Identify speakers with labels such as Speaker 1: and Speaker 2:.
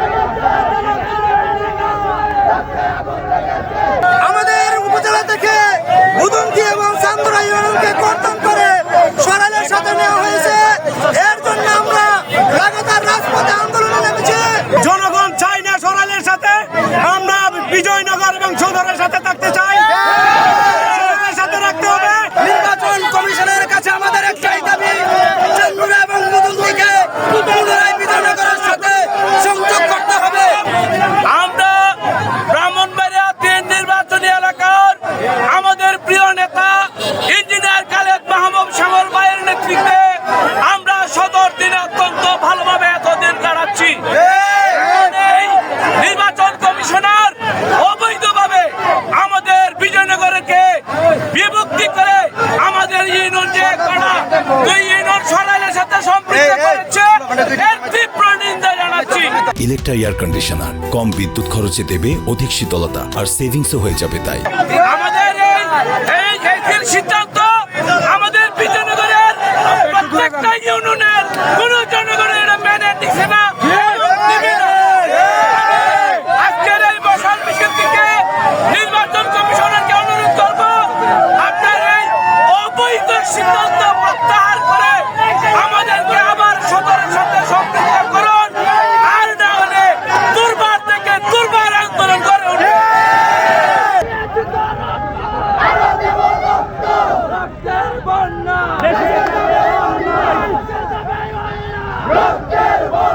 Speaker 1: Yeah.
Speaker 2: Electra air conditioner কম বিদ্যুৎ খরচে দেবে অধিক শীতলতা, আর সেভিংসও হয়ে যাবে তাই।
Speaker 1: আমাদের সিদ্ধান্ত আমাদের